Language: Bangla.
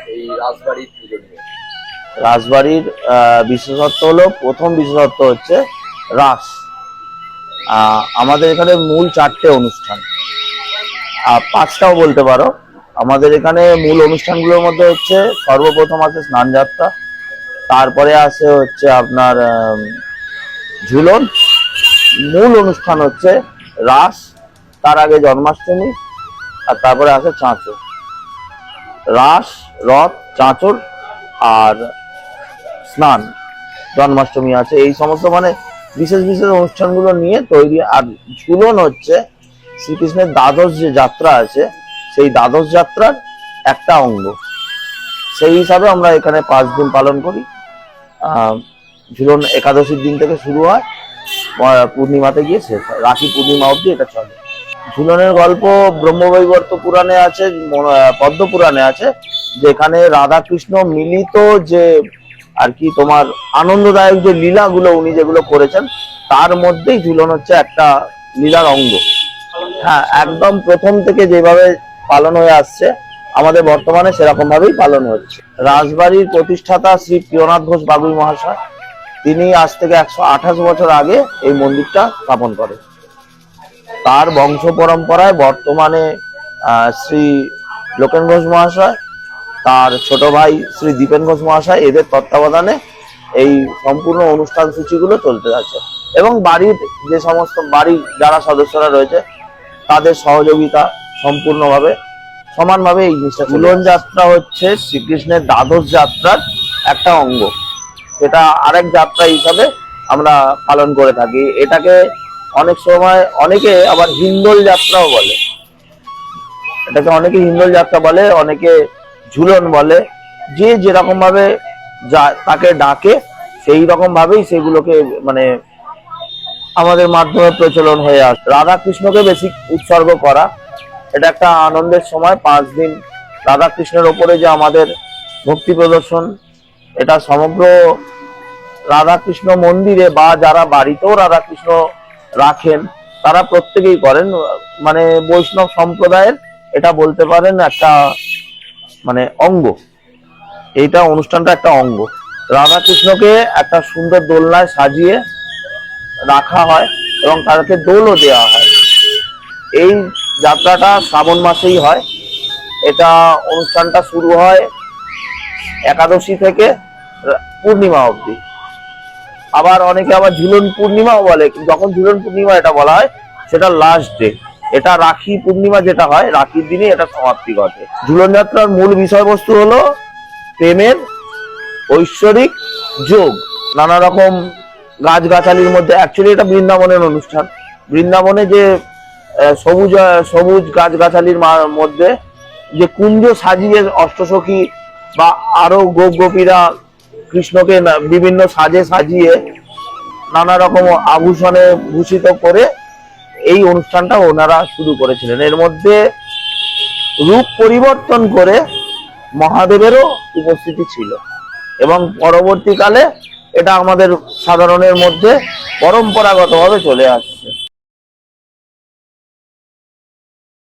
এই রাজবাড়ির পুজো নিয়ে। রাজবাড়ির বিশেষত্ব হলো প্রথম বিশেষত্ব হচ্ছে রাস। আমাদের এখানে মূল চারটে অনুষ্ঠান। আর পাঁচটাও বলতে পারো। আমাদের এখানে মূল অনুষ্ঠানগুলোর মধ্যে হচ্ছে সর্বপ্রথম আছে স্নান যাত্রা তারপরে আছে হচ্ছে আপনার ঝুলন। মূল অনুষ্ঠান হচ্ছে রাস, তার আগে জন্মাষ্টমী, আর তারপরে আছে চাঁচর রাস, রথ চাঁচর আর স্নান, জন্মাষ্টমী আছে। এই সমস্ত মানে বিশেষ বিশেষ অনুষ্ঠানগুলো নিয়ে তৈরি। আর ঝুলন হচ্ছে শ্রীকৃষ্ণের দ্বাদশ যে যাত্রা আছে, সেই দ্বাদশ যাত্রার একটা অঙ্গ। সেই হিসাবে আমরা এখানে পাঁচ দিন পালন করি। ঝুলন একাদশীর দিন থেকে শুরু হয়। পূর্ণিমাতে গিয়ে শেষ হয়। রাখি পূর্ণিমা অবধি এটা চলে। ঝুলনের গল্প ব্রহ্মবৈবর্ত পুরাণে আছে পদ্ম পুরাণে আছে, যেখানে রাধা কৃষ্ণ মিলিত যে আর কি তোমার আনন্দদায়ক যে লীলাগুলো উনি যেগুলো করেছেন, তার মধ্যেই ঝুলন হচ্ছে একটা লীলার অঙ্গ। হ্যাঁ একদম প্রথম থেকে যেভাবে পালন হয়ে আসছে, আমাদের বর্তমানে সেরকম ভাবেই পালন হচ্ছে। রাজবাড়ির প্রতিষ্ঠাতা শ্রী প্রিয়নাথ ঘোষ বাগুই মহাশয়, তিনি আজ থেকে একশো আঠাশ বছর আগে এই মন্দিরটা স্থাপন করেন। তার বংশ পরম্পরায় বর্তমানে শ্রী লোকেন ঘোষ মহাশয়, তার ছোট ভাই শ্রী দীপেন ঘোষ মহাশয় এদের তত্ত্বাবধানে এই সম্পূর্ণ অনুষ্ঠান সূচিগুলো চলতে যাচ্ছে এবং বাড়ির যে সমস্ত, বাড়ির যারা সদস্যরা রয়েছে, তাদের সহযোগিতা সম্পূর্ণভাবে, সমানভাবে এই জিনিসটা ঝুলন যাত্রা হচ্ছে শ্রীকৃষ্ণের দ্বাদশ যাত্রার একটা অঙ্গ। সেটা আরেক যাত্রা হিসাবে আমরা পালন করে থাকি। এটাকে অনেক সময় অনেকে আবার হিন্দোল যাত্রাও বলে। এটাকে অনেকে হিন্দোল যাত্রা বলে, অনেকে ঝুলন বলে। যে যেরকম ভাবে যা- তাকে ডাকে, সেই রকম ভাবেই সেগুলোকে মানে আমাদের মাধ্যমে প্রচলন হয়ে আসে। রাধা কৃষ্ণকে বেশি উৎসর্গ করা, এটা একটা আনন্দের সময়। পাঁচ দিন রাধা কৃষ্ণের ওপরে যে আমাদের ভক্তি প্রদর্শন, এটা সমগ্র রাধাকৃষ্ণ মন্দিরে বা যারা বাড়িতেও রাধাকৃষ্ণ রাখেন। তারা প্রত্যেকেই করেন। মানে বৈষ্ণব সম্প্রদায়ের এটা বলতে পারেন একটা মানে অঙ্গ। এইটা অনুষ্ঠানটা একটা অঙ্গ। রাধাকৃষ্ণকে একটা সুন্দর দোলনায় সাজিয়ে রাখা হয় এবং তাদেরকে দোলও দেওয়া হয়। এই যাত্রাটা শ্রাবণ মাসেই হয়। এটা অনুষ্ঠানটা শুরু হয় একাদশী থেকে পূর্ণিমা অবধি। আবার অনেকে আবার ঝুলন পূর্ণিমাও বলে যখন ঝুলন পূর্ণিমা এটা বলা হয়, সেটা লাস্ট ডে এটা রাখি পূর্ণিমা যেটা হয়, রাখির দিনে এটা সমাপ্তি ঘটে। ঝুলন যাত্রার মূল বিষয়বস্তু হলো প্রেমের ঐশ্বরিক যোগ। নানা রকম গাছগাছালির মধ্যে অ্যাকচুয়ালি এটা বৃন্দাবনের অনুষ্ঠান। বৃন্দাবনে যে সবুজ সবুজ গাছগাছালির মধ্যে যে কুঞ্জ সাজিয়ে অষ্টসখী বা আরও গোপ গোপীরা কৃষ্ণকে বিভিন্ন সাজে সাজিয়ে নানা রকম আভূষণে ভূষিত করে এই অনুষ্ঠানটা ওনারা শুরু করেছিলেন। এর মধ্যে রূপ পরিবর্তন করে মহাদেবেরও উপস্থিতি ছিল এবং পরবর্তীকালে এটা আমাদের সাধারণের মধ্যে পরম্পরাগতভাবে চলে আসছে।